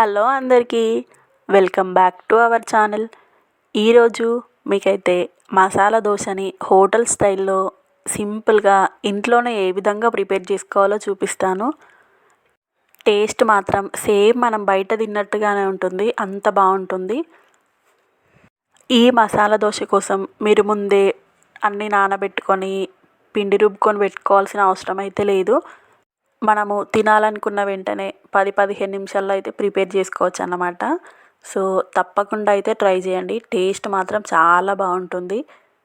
Hello అందరికీ welcome back to our channel. ఈరోజు మీకైతే మసాలా దోశని హోటల్ స్టైల్లో సింపుల్గా ఇంట్లోనే ఏ విధంగా ప్రిపేర్ చేసుకోవాలో చూపిస్తాను. టేస్ట్ మాత్రం సేమ్ మనం బయట తిన్నట్టుగానే ఉంటుంది అంత బాగుంటుంది. ఈ మసాలా దోశ కోసం మీరు ముందే అన్నీ నానబెట్టుకొని పిండి రుబ్బుకొని పెట్టుకోవాల్సిన అవసరం అయితే లేదు. మనము తినాలనుకున్న వెంటనే పది పదిహేను నిమిషాల్లో అయితే ప్రిపేర్ చేసుకోవచ్చు అన్నమాట. సో తప్పకుండా అయితే ట్రై చేయండి. టేస్ట్ మాత్రం చాలా బాగుంటుంది.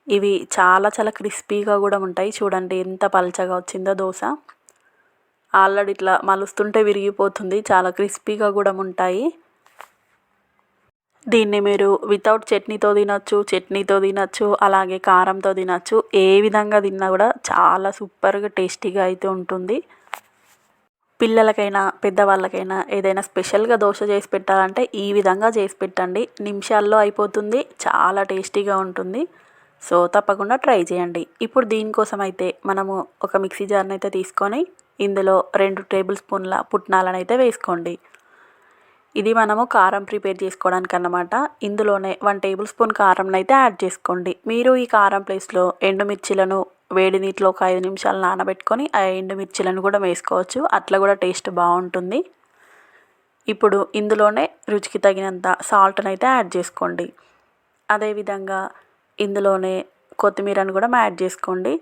ఇవి చాలా చాలా క్రిస్పీగా కూడా ఉంటాయి. చూడండి ఎంత పలచగా వచ్చిందో దోశ. ఆల్రెడీ ఇట్లా మలుస్తుంటే విరిగిపోతుంది. చాలా క్రిస్పీగా కూడా ఉంటాయి. దీన్ని మీరు వితౌట్ చట్నీతో తినచ్చు చట్నీతో తినచ్చు అలాగే కారంతో తినొచ్చు. ఏ విధంగా తిన్నా కూడా చాలా సూపర్గా టేస్టీగా అయితే ఉంటుంది. పిల్లలకైనా పెద్దవాళ్ళకైనా ఏదైనా స్పెషల్గా దోశ చేసి పెట్టాలంటే ఈ విధంగా చేసి పెట్టండి. నిమిషాల్లో అయిపోతుంది చాలా టేస్టీగా ఉంటుంది. సో తప్పకుండా ట్రై చేయండి. ఇప్పుడు దీనికోసం అయితే మనము ఒక మిక్సీ జార్ని అయితే తీసుకొని ఇందులో రెండు టేబుల్ స్పూన్ల పుట్నాలను అయితే వేసుకోండి. ఇది మనము కారం ప్రిపేర్ చేసుకోవడానికి అన్నమాట ఇందులోనే వన్ టేబుల్ స్పూన్ కారంనైతే అయితే యాడ్ చేసుకోండి. మీరు ఈ కారం ప్లేస్లో ఎండుమిర్చిలను వేడి నీటిలో ఒక ఐదు నిమిషాలు నానబెట్టుకొని ఆ ఎండుమిర్చిలను కూడా వేసుకోవచ్చు. అట్లా కూడా టేస్ట్ బాగుంటుంది. ఇప్పుడు ఇందులోనే రుచికి తగినంత సాల్ట్ని అయితే యాడ్ చేసుకోండి. అదేవిధంగా ఇందులోనే కొత్తిమీరను కూడా యాడ్ చేసుకోండి.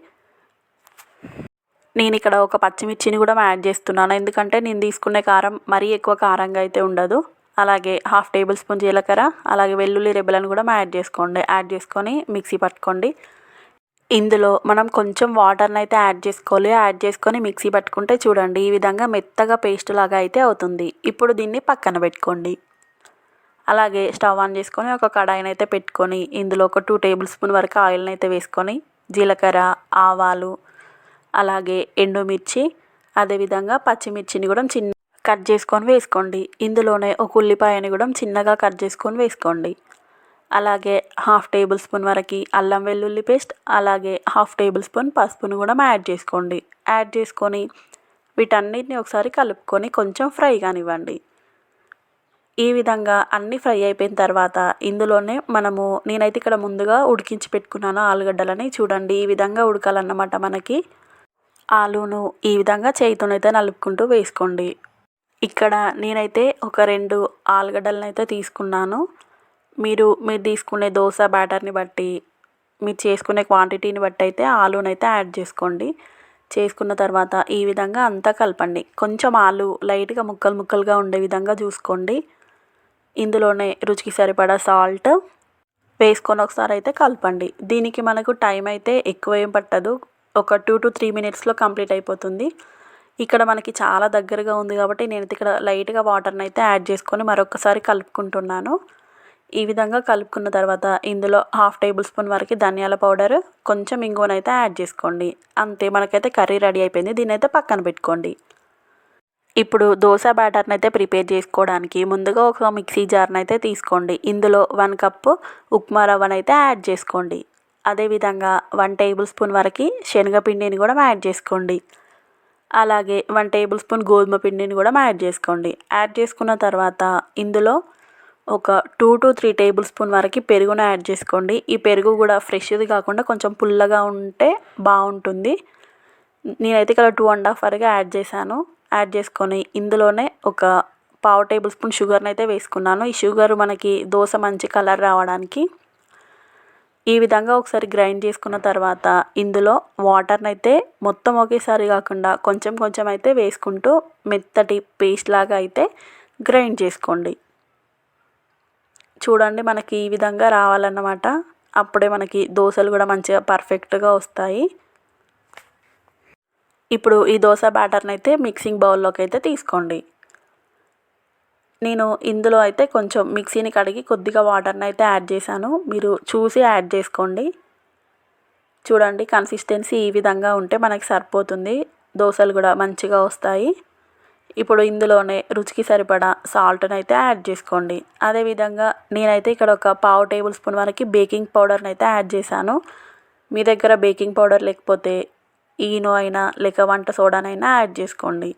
నేను ఇక్కడ ఒక పచ్చిమిర్చిని కూడా యాడ్ చేస్తున్నాను. ఎందుకంటే నేను తీసుకునే కారం మరీ ఎక్కువ కారంగా అయితే ఉండదు. అలాగే హాఫ్ టేబుల్ స్పూన్ జీలకర్ర అలాగే వెల్లుల్లి రెబ్బలను కూడా యాడ్ చేసుకోండి. యాడ్ చేసుకొని మిక్సీ పట్టుకోండి. ఇందులో మనం కొంచెం వాటర్ని అయితే యాడ్ చేసుకోవాలి. యాడ్ చేసుకొని మిక్సీ పట్టుకుంటే చూడండి ఈ విధంగా మెత్తగా పేస్ట్ లాగా అయితే అవుతుంది. ఇప్పుడు దీన్ని పక్కన పెట్టుకోండి. అలాగే స్టవ్ ఆన్ చేసుకొని ఒక కడాయిని అయితే పెట్టుకొని ఇందులో ఒక టూ టేబుల్ స్పూన్ వరకు ఆయిల్ని అయితే వేసుకొని జీలకర్ర ఆవాలు అలాగే ఎండుమిర్చి అదేవిధంగా పచ్చిమిర్చిని కూడా చిన్న కట్ చేసుకొని వేసుకోండి. ఇందులోనే ఒక ఉల్లిపాయని కూడా చిన్నగా కట్ చేసుకొని వేసుకోండి. అలాగే హాఫ్ టేబుల్ స్పూన్ వరకు అల్లం వెల్లుల్లి పేస్ట్ అలాగే హాఫ్ టేబుల్ స్పూన్ పసుపును కూడా యాడ్ చేసుకోండి. యాడ్ చేసుకొని వీటన్నిటిని ఒకసారి కలుపుకొని కొంచెం ఫ్రై కానివ్వండి. ఈ విధంగా అన్నీ ఫ్రై అయిపోయిన తర్వాత ఇందులోనే మనము నేనైతే ఇక్కడ ముందుగా ఉడికించి పెట్టుకున్నాను ఆలుగడ్డలని. చూడండి ఈ విధంగా ఉడకాలన్నమాట మనకి. ఆలును ఈ విధంగా చేయితోనైతే నలుపుకుంటూ వేసుకోండి. ఇక్కడ నేనైతే ఒక రెండు ఆలుగడ్డలను అయితే తీసుకున్నాను. మీరు మీరు తీసుకునే దోశ బ్యాటర్ని బట్టి మీరు చేసుకునే క్వాంటిటీని బట్టి అయితే ఆలునైతే యాడ్ చేసుకోండి. చేసుకున్న తర్వాత ఈ విధంగా అంతా కలపండి. కొంచెం ఆలు లైట్గా ముక్కలు ముక్కలుగా ఉండే విధంగా చూసుకోండి. ఇందులోనే రుచికి సరిపడా సాల్ట్ వేసుకొని ఒకసారి అయితే కలపండి. దీనికి మనకు టైం అయితే ఎక్కువ ఏం పట్టదు. ఒక టూ టు త్రీ మినిట్స్లో కంప్లీట్ అయిపోతుంది. ఇక్కడ మనకి చాలా దగ్గరగా ఉంది కాబట్టి నేను ఇక్కడ లైట్గా వాటర్ని అయితే యాడ్ చేసుకొని మరొకసారి కలుపుకుంటున్నాను. ఈ విధంగా కలుపుకున్న తర్వాత ఇందులో హాఫ్ టేబుల్ స్పూన్ వరకు ధనియాల పౌడర్ కొంచెం ఇంగువనైతే యాడ్ చేసుకోండి. అంతే మనకైతే కర్రీ రెడీ అయిపోయింది. దీన్ని అయితే పక్కన పెట్టుకోండి. ఇప్పుడు దోశ బ్యాటర్ని అయితే ప్రిపేర్ చేసుకోవడానికి ముందుగా ఒక మిక్సీ జార్ని అయితే తీసుకోండి. ఇందులో వన్ కప్పు ఉప్మా రవ్వను అయితే యాడ్ చేసుకోండి. అదేవిధంగా వన్ టేబుల్ స్పూన్ వరకు శనగపిండిని కూడా యాడ్ చేసుకోండి. అలాగే వన్ టేబుల్ స్పూన్ గోధుమ పిండిని కూడా యాడ్ చేసుకోండి. యాడ్ చేసుకున్న తర్వాత ఇందులో ఒక two to three tablespoon వరకు పెరుగును యాడ్ చేసుకోండి. ఈ పెరుగు కూడా ఫ్రెష్ది కాకుండా కొంచెం పుల్లగా ఉంటే బాగుంటుంది. నేనైతే ఇక్కడ టూ అండ్ హాఫ్ వరకు యాడ్ చేశాను. యాడ్ చేసుకొని ఇందులోనే ఒక పావు టేబుల్ స్పూన్ షుగర్ని అయితే వేసుకున్నాను. ఈ షుగర్ మనకి దోశ మంచి కలర్ రావడానికి. ఈ విధంగా ఒకసారి గ్రైండ్ చేసుకున్న తర్వాత ఇందులో వాటర్ని అయితే మొత్తం ఒకేసారి కాకుండా కొంచెం కొంచెం అయితే వేసుకుంటూ మెత్తటి పేస్ట్ లాగా అయితే గ్రైండ్ చేసుకోండి. చూడండి మనకి ఈ విధంగా రావాలన్నమాట. అప్పుడే మనకి దోశలు కూడా మంచిగా పర్ఫెక్ట్గా వస్తాయి. ఇప్పుడు ఈ దోశ బ్యాటర్ని అయితే మిక్సింగ్ బౌల్లోకి అయితే తీసుకోండి. నేను ఇందులో అయితే కొంచెం మిక్సీని కడిగి కొద్దిగా వాటర్ని అయితే యాడ్ చేశాను. మీరు చూసి యాడ్ చేసుకోండి. చూడండి కన్సిస్టెన్సీ ఈ విధంగా ఉంటే మనకి సరిపోతుంది. దోశలు కూడా మంచిగా వస్తాయి. ఇప్పుడు ఇందులోనే రుచికి సరిపడా సాల్ట్ని అయితే యాడ్ చేసుకోండి. అదేవిధంగా నేనైతే ఇక్కడ ఒక పావు టేబుల్ స్పూన్ వరకు బేకింగ్ పౌడర్ని అయితే యాడ్ చేశాను. మీ దగ్గర బేకింగ్ పౌడర్ లేకపోతే ఈనో అయినా లేక వంట సోడానైనా యాడ్ చేసుకోండి.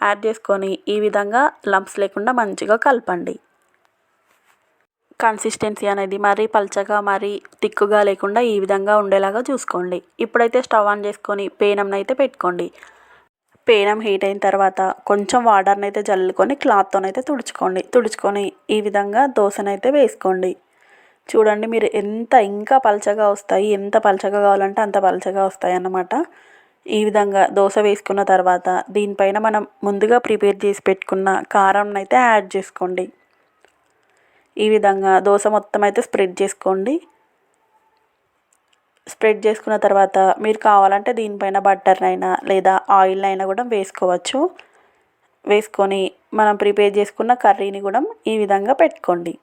యాడ్ చేసుకొని ఈ విధంగా లంప్స్ లేకుండా మంచిగా కలపండి. కన్సిస్టెన్సీ అనేది మరీ పల్చగా మరీ తిక్కుగా లేకుండా ఈ విధంగా ఉండేలాగా చూసుకోండి. ఇప్పుడైతే స్టవ్ ఆన్ చేసుకొని పేనంని అయితే పెట్టుకోండి. పేనం హీట్ అయిన తర్వాత కొంచెం వాటర్ని అయితే జల్లుకొని క్లాత్తోనైతే తుడుచుకోండి. తుడుచుకొని ఈ విధంగా దోశనైతే వేసుకోండి. చూడండి మీరు ఎంత ఇంకా పలచగా వస్తాయి ఎంత పలచగా కావాలంటే అంత పలచగా వస్తాయి అన్నమాట ఈ విధంగా దోశ వేసుకున్న తర్వాత దీనిపైన మనం ముందుగా ప్రిపేర్ చేసి పెట్టుకున్న కారం అయితే యాడ్ చేసుకోండి. ఈ విధంగా దోశ మొత్తం అయితే స్ప్రెడ్ చేసుకోండి. స్ప్రెడ్ చేసుకున్న తర్వాత మీరు కావాలంటే దీనిపైన బటర్నైనా లేదా ఆయిల్ అయినా కూడా వేసుకోవచ్చు. వేసుకొని మనం ప్రిపేర్ చేసుకున్న కర్రీని కూడా ఈ విధంగా పెట్టుకోండి.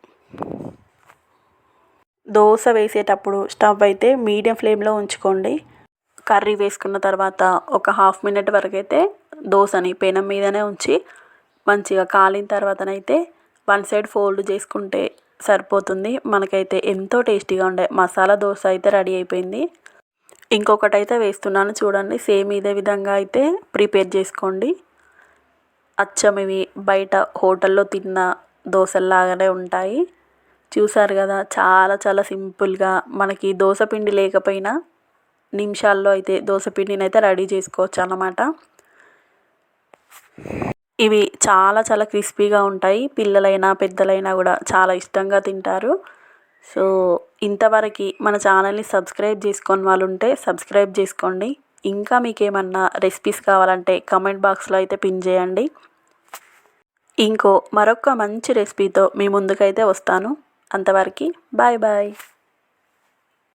దోశ వేసేటప్పుడు స్టవ్ అయితే మీడియం ఫ్లేమ్లో ఉంచుకోండి. కర్రీ వేసుకున్న తర్వాత ఒక హాఫ్ మినిట్ వరకు అయితే దోశని పెనం మీదనే ఉంచి మంచిగా కాలిన తర్వాతనైతే వన్ సైడ్ ఫోల్డ్ చేసుకుంటే సరిపోతుంది. మనకైతే ఎంతో టేస్టీగా ఉండే మసాలా దోశ అయితే రెడీ అయిపోయింది. ఇంకొకటి అయితే వేస్తున్నాను చూడండి. సేమ్ ఇదే విధంగా అయితే ప్రిపేర్ చేసుకోండి. అచ్చం ఇవి బయట హోటల్లో తిన్న దోశల్లాగానే ఉంటాయి. చూసారు కదా చాలా చాలా సింపుల్గా మనకి దోశ పిండి లేకపోయినా నిమిషాల్లో అయితే దోశ పిండిని అయితే రెడీ చేసుకోవచ్చు అన్నమాట. ఇవి చాలా చాలా క్రిస్పీగా ఉంటాయి. పిల్లలైనా పెద్దలైనా కూడా చాలా ఇష్టంగా తింటారు. సో ఇంతవరకు మన ఛానల్ని సబ్స్క్రైబ్ చేసుకొని వాళ్ళు ఉంటే సబ్స్క్రైబ్ చేసుకోండి. ఇంకా మీకు ఏమన్నా రెసిపీస్ కావాలంటే కమెంట్ బాక్స్లో అయితే పిన్ చేయండి. ఇంకో మరొక మంచి రెసిపీతో మీ ముందుకైతే వస్తాను. అంతవరకు బాయ్ బాయ్.